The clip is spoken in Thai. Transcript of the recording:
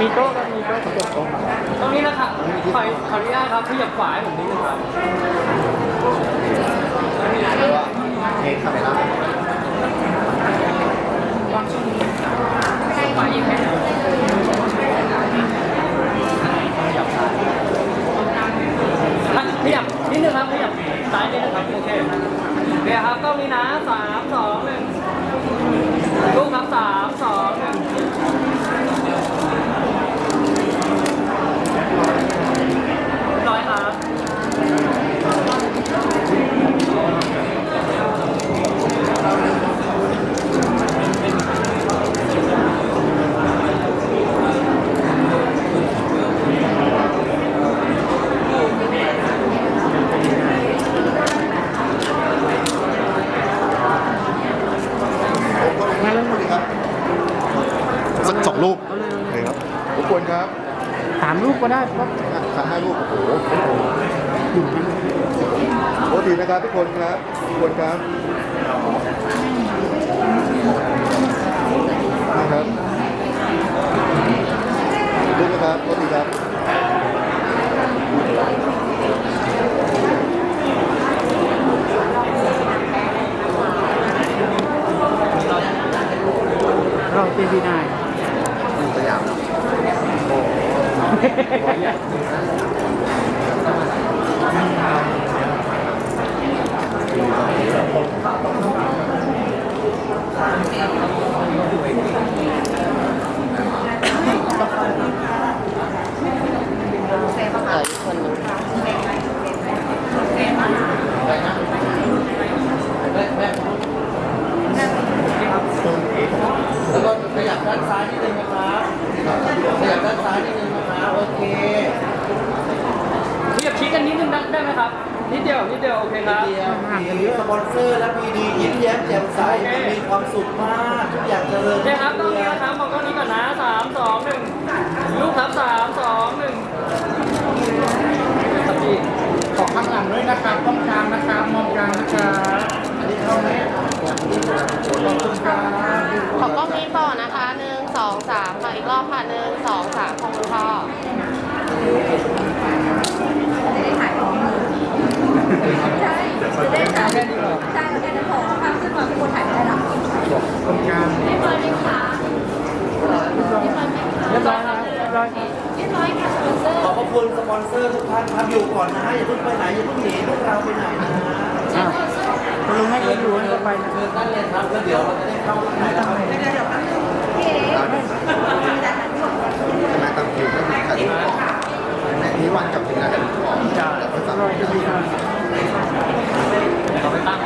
มีโต๊ะครับมีโต๊ะเก็บขตรงนี้นะครับขอขอนุญาตครับขยับขวาให้ผมนิดนึงครับเทคครัไปแล้วขวาอีกไหมขยับนิดนึงครับขยับซ้ายนิดนึงครับโอเคเนี่ยครับก็มีนะสามสองหนึ่งลูกครับสาม รบกวนครับสามรูปก็ได้ครับอะสักห้ารูปโอ้โหโทษทีนะครับทุกคนครับทุกคนครับนะครับรูปนะครับโทษทีครับ เราเจดีนาย สยาม แล้วก็ขยับด้านซ้ายนิดนึงนะครับขยับด้านซ้ายนิดนึงนะครับโอเคขยับชี้กันนิดนึงได้ได้ไหมครับ นิดเดียว นิดเดียว โอเคครับ เดียวมีสปอนเซอร์และพีดียิ้มแย้มแจ่มใสมีความสุขมากทุกอย่างเจริญโอเคครับต้องนี้นะครับมองกล้องนี้ก่อนนะสามสองหนึ่งลูกครับสามสองหนึ่งครับพี่ขอข้างหลังด้วยนะครับต้องกลางนะครับมองกลางนะครับอันนี้เข้าไหมขอบคุณครับ ขอกล้องนี้ต่อนะคะหนึ่ง สองสามค่ะอีกรอบค่ะหนึ่งสองสามขอบคุณค่ะใช่จะได้ถ่ายใช่เราได้ขอภาพขึ้นมาพี่โบถ่ายได้แล้วตรงกลางเรียบร้อยไหมคะเรียบร้อยครับเรียบร้อยครับเรียบร้อยค่ะสปอนเซอร์ขอบพระคุณสปอนเซอร์ทุกท่านครับอยู่ก่อนนะฮะอย่าเพิ่งไปไหนอย่าเพิ่งหนีพวกเราไปไหนนะฮะอะคุณลุงให้เขาอยู่ให้เขาไปนะเชิญท่านเลยครับแล้วเดี๋ยวเราจะได้เข้าข้า ทิตย์ในที่วันกับถึงแล้วกันทุกจะแล้ก็เราไปตั้ง